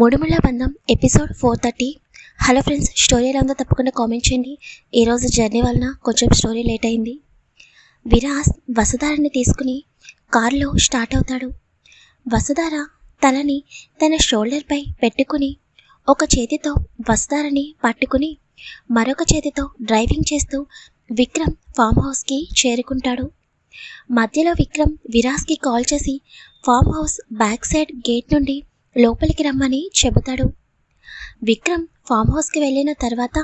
Moodumulla Bandham episode four thirty. Hello friends story ఎలా ఉందో తప్పకుండా కామెంట్ చేయండి. ఈరోజు జర్నీ వలన కొంచెం స్టోరీ లేట్ అయింది. విరాస్ వసుధారని తీసుకుని కారులో స్టార్ట్ అవుతాడు. వసుధార తలని తన షోల్డర్పై పెట్టుకుని ఒక చేతితో వసుధారని పట్టుకుని మరొక చేతితో డ్రైవింగ్ చేస్తూ విక్రమ్ ఫామ్ హౌస్కి చేరుకుంటాడు. మధ్యలో విక్రమ్ విరాస్కి కాల్ చేసి farm house back side gate నుండి లోపలికి రమ్మని చెబుతాడు. విక్రమ్ ఫామ్ హౌస్కి వెళ్ళిన తర్వాత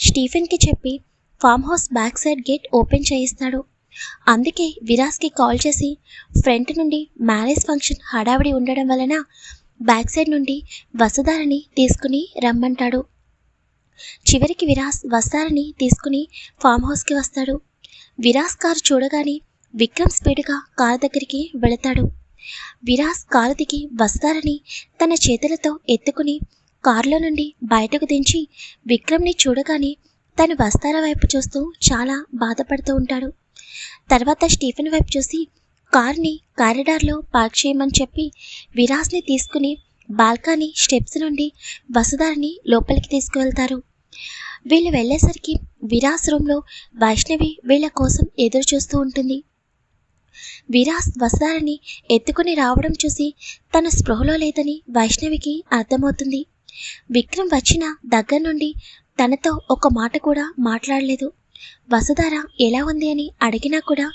స్టీఫెన్కి చెప్పి farm house back side gate open చేయిస్తాడు. అందుకే విరాస్కి కాల్ చేసి ఫ్రంట్ నుండి మ్యారేజ్ ఫంక్షన్ హడావిడి ఉండడం వలన బ్యాక్ సైడ్ నుండి వసుధారని తీసుకుని రమ్మంటాడు. చివరికి విరాస్ వసుధారని తీసుకుని ఫామ్ హౌస్కి వస్తాడు. విరాస్ కారు చూడగానే విక్రమ్ స్పీడ్గా కారు దగ్గరికి వెళతాడు. విరాస్ కారు దిగి వస్తారని తన చేతులతో ఎత్తుకుని కారులో నుండి బయటకు దించి విక్రమ్ని చూడగానే తను వస్తార వైపు చూస్తూ చాలా బాధపడుతూ ఉంటాడు. తర్వాత స్టీఫెన్ వైపు చూసి కార్ని కారిడార్లో పార్క్ చేయమని చెప్పి విరాస్ని తీసుకుని బాల్కనీ స్టెప్స్ నుండి వసుధారిని లోపలికి తీసుకువెళ్తారు. వీళ్ళు వెళ్ళేసరికి విరాస్ రూమ్లో వైష్ణవి వీళ్ళ కోసం ఎదురు చూస్తూ ఉంటుంది. విరాస్ వసుధారని ఎత్తుకుని రావడం చూసి తన స్పృహలో లేదని వైష్ణవికి అర్థమవుతుంది. విక్రమ్ వచ్చిన దగ్గర నుండి తనతో ఒక మాట కూడా మాట్లాడలేదు. వసుధార ఎలా ఉంది అని అడిగినా కూడా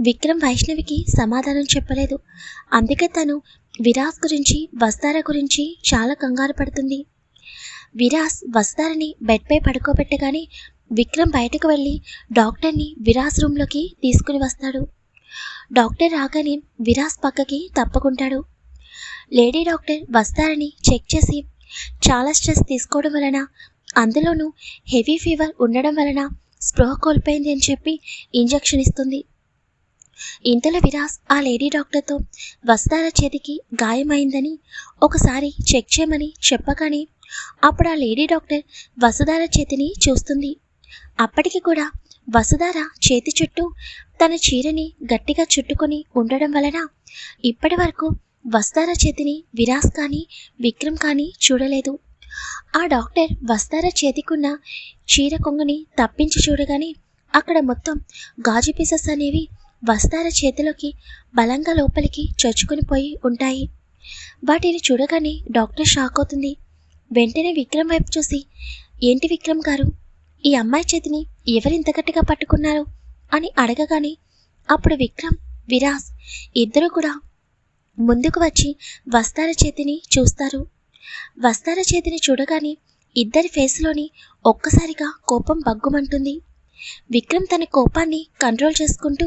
విక్రమ్ వైష్ణవికి సమాధానం చెప్పలేదు. అందుకే తను విరాస్ గురించి వసుధార గురించి చాలా కంగారు పడుతుంది. విరాస్ వసుధారని బెడ్పై పడుకోబెట్టగానే విక్రమ్ బయటకు వెళ్ళి డాక్టర్ని విరాస్ రూమ్లోకి తీసుకుని వస్తాడు. డాక్టర్ రాగానే విరాస్ పక్కకి తప్పుకుంటాడు. లేడీ డాక్టర్ వస్తారని చెక్ చేసి చాలా స్ట్రెస్ తీసుకోవడం వలన అందులోనూ హెవీ ఫీవర్ ఉండడం వలన స్పృహ కోల్పోయింది అని చెప్పి ఇంజెక్షన్ ఇస్తుంది. ఇంతలో విరాస్ ఆ లేడీ డాక్టర్తో వస్తార చేతికి గాయమైందని ఒకసారి చెక్ చేయమని చెప్పగానే అప్పుడు ఆ లేడీ డాక్టర్ వసుధార చేతిని చూస్తుంది. అప్పటికి కూడా వసుధార చేతి చుట్టూ తన చీరని గట్టిగా చుట్టుకొని ఉండడం వలన ఇప్పటి వరకు వస్తార చేతిని విరాస్ కానీ విక్రమ్ కానీ చూడలేదు. ఆ డాక్టర్ వస్తార చేతికున్న చీర కొంగుని తప్పించి చూడగానే అక్కడ మొత్తం గాజు పీసెస్ అనేవి వస్తార చేతిలోకి బలంగా లోపలికి చొచ్చుకొని పోయి ఉంటాయి. వాటిని చూడగానే డాక్టర్ షాక్ అవుతుంది. వెంటనే విక్రమ్ వైపు చూసి ఏంటి విక్రమ్ గారు? ఈ అమ్మాయి చేతిని ఎవరింత గట్టిగా పట్టుకున్నారు అని అడగగానే అప్పుడు విక్రమ్ విరాస్ ఇద్దరు కూడా ముందుకు వచ్చి వస్తార చేతిని చూస్తారు. వస్తార చేతిని చూడగానే ఇద్దరి ఫేస్లోని ఒక్కసారిగా కోపం బగ్గుమంటుంది విక్రమ్ తన కోపాన్ని కంట్రోల్ చేసుకుంటూ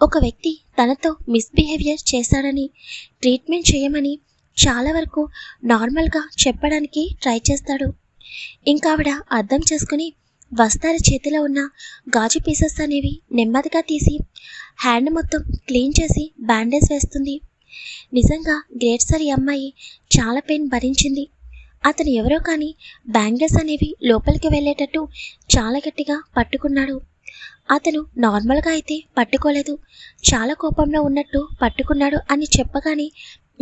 ఒక వ్యక్తి తనతో మిస్బిహేవియర్ చేశాడని ట్రీట్మెంట్ చేయమని చాలా వరకు నార్మల్గా చెప్పడానికి ట్రై చేస్తాడు. ఇంకా ఆవిడ అర్థం చేసుకుని వస్తారి చేతిలో ఉన్న గాజు పీసెస్ అనేవి నెమ్మదిగా తీసి హ్యాండ్ మొత్తం క్లీన్ చేసి బ్యాండేజ్ వేస్తుంది. నిజంగా గ్రేట్ సార్ ఈ అమ్మాయి చాలా పెయిన్ భరించింది. అతను ఎవరో కానీ బ్యాంగిల్స్ అనేవి లోపలికి వెళ్ళేటట్టు చాలా గట్టిగా పట్టుకున్నాడు. అతను నార్మల్గా అయితే పట్టుకోలేదు. చాలా కోపంలో ఉన్నట్టు పట్టుకున్నాడు అని చెప్పగానే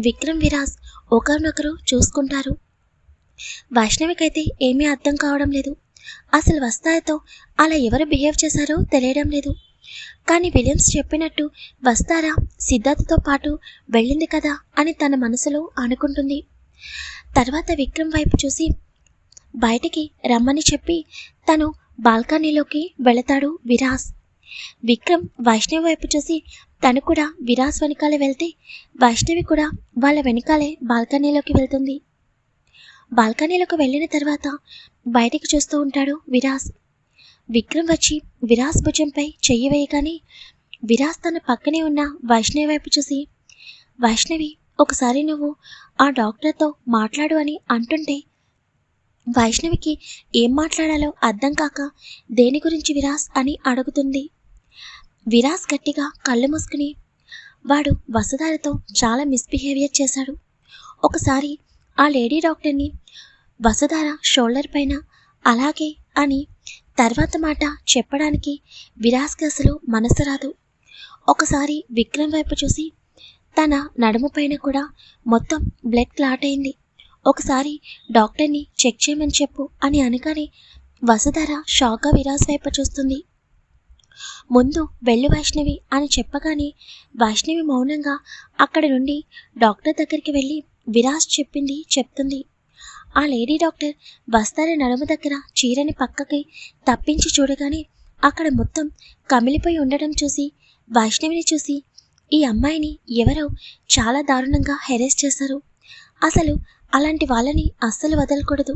విక్రమ్ విరాజ్ ఒకరినొకరు చూసుకుంటారు. వైష్ణవికైతే ఏమీ అర్థం కావడం లేదు. అసలు వస్తాయతో అలా ఎవరు బిహేవ్ చేశారో తెలియడం లేదు. కానీ విలియమ్స్ చెప్పినట్టు వస్తారా సిద్ధార్థతో పాటు వెళ్ళింది కదా అని తన మనసులో అనుకుంటుంది. తర్వాత విక్రమ్ వైపు చూసి బయటికి రమ్మని చెప్పి తను బాల్కనీలోకి వెళతాడు విరాస్. విక్రమ్ వైష్ణవి వైపు చూసి తను కూడా విరాస్ వెనకాలే వెళ్తే వైష్ణవి కూడా వాళ్ళ వెనకాలే బాల్కనీలోకి వెళ్తుంది. బాల్కనీలకు వెళ్ళిన తర్వాత బయటికి చూస్తూ ఉంటాడు విరాస్. విక్రమ్ వచ్చి విరాస్ భుజంపై చెయ్యి వేయగానే విరాస్ తన పక్కనే ఉన్న వైష్ణవి వైపు చూసి వైష్ణవి ఒకసారి నువ్వు ఆ డాక్టర్తో మాట్లాడు అని అంటుంటే వైష్ణవికి ఏం మాట్లాడాలో అర్థం కాక దేని గురించి విరాస్ అని అడుగుతుంది. విరాస్ గట్టిగా కళ్ళు మూసుకుని వాడు వసుధారతో చాలా మిస్బిహేవియర్ చేశాడు. ఒకసారి ఆ లేడీ డాక్టర్ని వసుధార షోల్డర్ పైన అలాగే అని తర్వాత మాట చెప్పడానికి విరాస్కి అసలు మనసు రాదు. ఒకసారి విక్రమ్ వైపు చూసి తన నడుము పైన కూడా మొత్తం బ్లడ్ క్లాట్ అయింది. ఒకసారి డాక్టర్ని చెక్ చేయమని చెప్పు అని అనగానే వసుధర షాక్గా విరాస్ వైపు చూస్తుంది. ముందు వెళ్ళు వైష్ణవి అని చెప్పగానే వైష్ణవి మౌనంగా అక్కడి నుండి డాక్టర్ దగ్గరికి వెళ్ళి విరాజ్ చెప్పింది చెప్తుంది. ఆ లేడీ డాక్టర్ వస్తార నడుము దగ్గర చీరని పక్కకి తప్పించి చూడగానే అక్కడ మొత్తం కమిలిపోయి ఉండడం చూసి వైష్ణవిని చూసి ఈ అమ్మాయిని ఎవరో చాలా దారుణంగా హెరేస్ చేశారు. అసలు అలాంటి వాళ్ళని అస్సలు వదలకూడదు.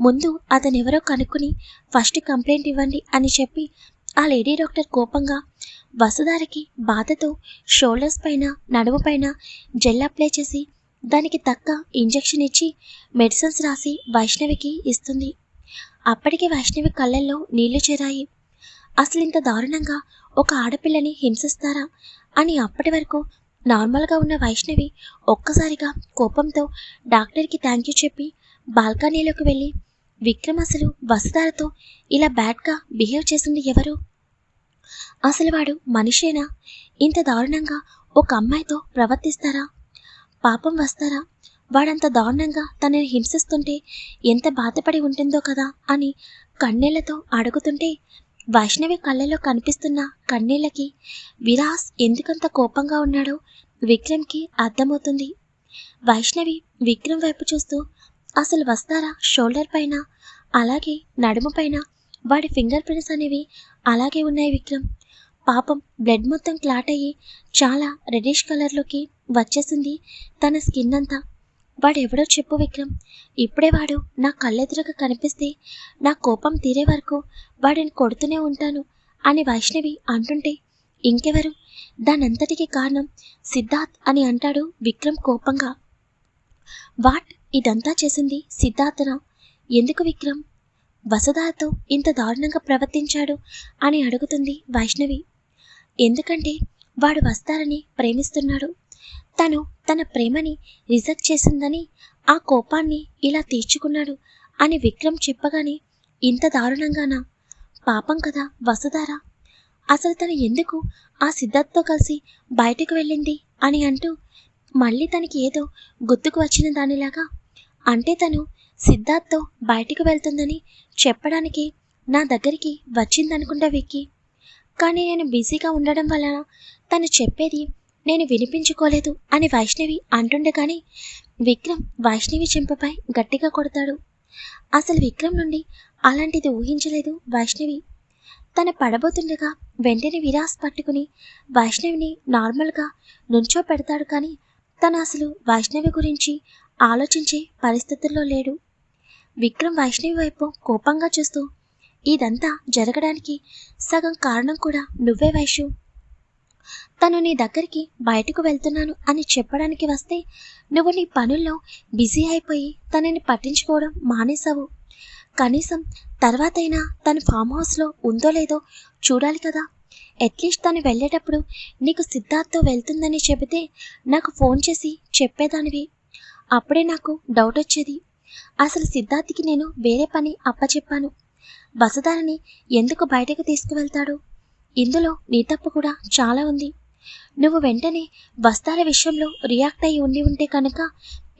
ముందు అతనెవరో కనుక్కుని ఫస్ట్ కంప్లైంట్ ఇవ్వండి అని చెప్పి ఆ లేడీ డాక్టర్ కోపంగా వసుధారకి బాధతో షోల్డర్స్ పైన నడుము పైన జెల్ అప్లై చేసి దానికి తక్క ఇంజెక్షన్ ఇచ్చి మెడిసిన్స్ రాసి వైష్ణవికి ఇస్తుంది. అప్పటికే వైష్ణవి కళ్ళల్లో నీళ్ళు చేరాయి. అసలు ఇంత దారుణంగా ఒక ఆడపిల్లని హింసిస్తారా అని అప్పటి వరకు నార్మల్గా ఉన్న వైష్ణవి ఒక్కసారిగా కోపంతో డాక్టర్కి థ్యాంక్ యూ చెప్పి బాల్కనీలోకి వెళ్ళి విక్రమ్ అసలు వసుధారతో ఇలా బ్యాడ్గా బిహేవ్ చేసింది ఎవరు? అసలు వాడు మనిషేనా? ఇంత దారుణంగా ఒక అమ్మాయితో ప్రవర్తిస్తారా? పాపం వస్తారా? వాడంత దారుణంగా తనని హింసిస్తుంటే ఎంత బాధపడి ఉంటుందో కదా అని కన్నీళ్ళతో అడుగుతుంటే వైష్ణవి కళ్ళలో కనిపిస్తున్న కన్నీళ్ళకి విరాస్ ఎందుకంత కోపంగా ఉన్నాడో విక్రమ్కి అర్థమవుతుంది. వైష్ణవి విక్రమ్ వైపు చూస్తూ అసలు వస్తారా షోల్డర్ పైన? అలాగే నడుము పైన? వాడి ఫింగర్ ప్రింట్స్ అనేవి అలాగే ఉన్నాయి విక్రమ్. పాపం బ్లడ్ మొత్తం క్లాట్ అయ్యి చాలా రెడిష్ కలర్లోకి వచ్చేసింది. తన స్కిన్ అంతా. వాడెవడో చెప్పు విక్రమ్. ఇప్పుడే వాడు నా కళ్ళెదురుగా కనిపిస్తే నా కోపం తీరే వరకు వాడిని కొడుతూనే ఉంటాను అని వైష్ణవి అంటుంటే ఇంకెవరు? దానంతటికి కారణం సిద్ధార్థ్ అని అంటాడు విక్రమ్ కోపంగా. వాట్? ఇదంతా చేసింది సిద్ధార్థన? ఎందుకు విక్రమ్? వసుధాతో ఇంత దారుణంగా ప్రవర్తించాడు అని అడుగుతుంది వైష్ణవి. ఎందుకంటే వాడు వస్తారని ప్రేమిస్తున్నాడు. తను తన ప్రేమని రిజెక్ట్ చేసిందని ఆ కోపాన్ని ఇలా తీర్చుకున్నాడు అని విక్రమ్ చెప్పగానే ఇంత దారుణంగానా? పాపం కదా వసుధార? అసలు తను ఎందుకు ఆ సిద్ధార్థ్తో కలిసి బయటకు వెళ్ళింది? అని అంటూ మళ్ళీ తనకి ఏదో గుర్తుకు వచ్చిన దానిలాగా? అంటే తను సిద్ధార్థ్తో బయటకు వెళ్తుందని చెప్పడానికి నా దగ్గరికి వచ్చిందనుకుంటా విక్కి. కానీ నేను బిజీగా ఉండడం వలన తను చెప్పేది నేను వినిపించుకోలేదు అని వైష్ణవి అంటుండగానే విక్రమ్ వైష్ణవి చెంపపై గట్టిగా కొడతాడు. అసలు విక్రమ్ నుండి అలాంటిది ఊహించలేదు వైష్ణవి. తన పడబోతుండగా వెంటనే విరాస్ పట్టుకుని వైష్ణవిని నార్మల్గా నుంచో పెడతాడు కానీ తను అసలు వైష్ణవి గురించి ఆలోచించే పరిస్థితుల్లో లేడు. విక్రమ్ వైష్ణవి వైపు కోపంగా చూస్తూ ఇదంతా జరగడానికి సగం కారణం కూడా నువ్వే వైషు తను నీ దగ్గరికి బయటకు వెళ్తున్నాను అని చెప్పడానికి వస్తే నువ్వు నీ పనుల్లో బిజీ అయిపోయి తనని పట్టించుకోవడం మానేశావు. కనీసం తర్వాతైనా తన ఫామ్ హౌస్లో ఉందో లేదో చూడాలి కదా. అట్లీస్ట్ తను వెళ్ళేటప్పుడు నీకు సిద్ధార్థ్తో వెళ్తుందని చెబితే నాకు ఫోన్ చేసి చెప్పేదానివి. అప్పుడే నాకు డౌట్ వచ్చేది. అసలు సిద్ధార్థ్కి నేను వేరే పని అప్పచెప్పాను. వసుధారని ఎందుకు బయటకు తీసుకువెళ్తాడు? ఇందులో నీ తప్పు కూడా చాలా ఉంది. నువ్వు వెంటనే వస్తాల విషయంలో రియాక్ట్ అయి ఉండి ఉంటే కనుక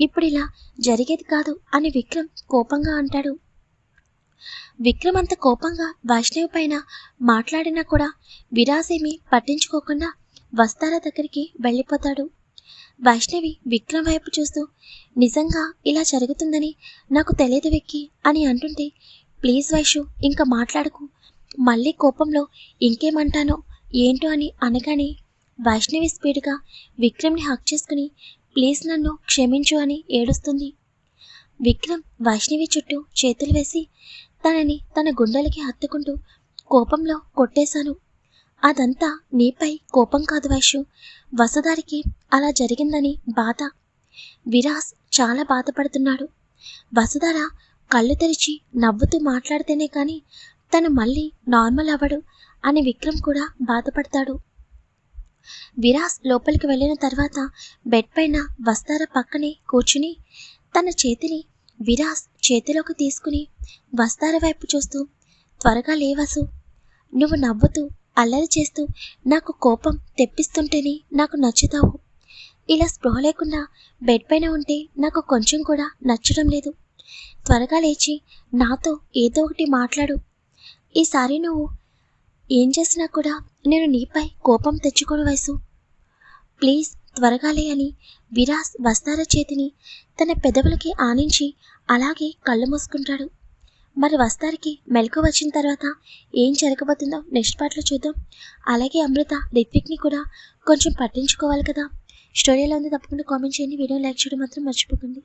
ఇప్పుడు ఇలా జరిగేది కాదు అని విక్రమ్ కోపంగా అంటాడు. విక్రమ్ అంత కోపంగా వైష్ణవి పైన మాట్లాడినా కూడా విరాసేమి పట్టించుకోకుండా వస్తాల దగ్గరికి వెళ్ళిపోతాడు. వైష్ణవి విక్రమ్ వైపు చూస్తూ నిజంగా ఇలా జరుగుతుందని నాకు తెలియదు వెక్కి అని అంటుంటే ప్లీజ్ వైషు ఇంకా మాట్లాడకు. మళ్ళీ కోపంలో ఇంకేమంటానో ఏంటో అని అనగానే వైష్ణవి స్పీడ్గా విక్రమ్ని హక్ చేసుకుని ప్లీజ్ నన్ను క్షమించు అని ఏడుస్తుంది. విక్రమ్ వైష్ణవి చుట్టూ చేతులు వేసి తనని తన గుండెలకి హత్తుకుంటూ కోపంలో కొట్టేశాను. అదంతా నీపై కోపం కాదు వైషు వసుధారికి అలా జరిగిందని బాధ. విరాస్ చాలా బాధపడుతున్నాడు. వసుధార కళ్ళు తెరిచి నవ్వుతూ మాట్లాడితేనే కానీ తను మళ్ళీ నార్మల్ అవ్వడు అని విక్రమ్ కూడా బాధపడతాడు. విరాస్ లోపలికి వెళ్ళిన తర్వాత బెడ్ పైన వస్తార పక్కనే కూర్చుని తన చేతిని విరాస్ చేతిలోకి తీసుకుని వస్తార వైపు చూస్తూ త్వరగా లేవసు నువ్వు నవ్వుతూ అల్లరి చేస్తూ నాకు కోపం తెప్పిస్తుంటేనే నాకు నచ్చుతావు. ఇలా స్పృహ లేకుండా బెడ్ పైన ఉంటే నాకు కొంచెం కూడా నచ్చడం లేదు. త్వరగా లేచి నాతో ఏదో ఒకటి మాట్లాడు ఈసారి నువ్వు ఏం చేసినా కూడా నేను నీపై కోపం తెచ్చుకోను వయసు. ప్లీజ్ త్వరగా లే అని విరాస్ వస్తార చేతిని తన పెదవులకి ఆనించి అలాగే కళ్ళు మూసుకుంటాడు. మరి వస్తారికి మెలకు వచ్చిన తర్వాత ఏం జరగబోతుందో నెక్స్ట్ పార్ట్లో చూద్దాం. అలాగే అమృత రిత్విక్ని కూడా కొంచెం పట్టించుకోవాలి కదా. స్టోరీలో ఉంది తప్పకుండా కామెంట్ చేయండి. వీడియో లైక్ చేయడం మాత్రం మర్చిపోకండి.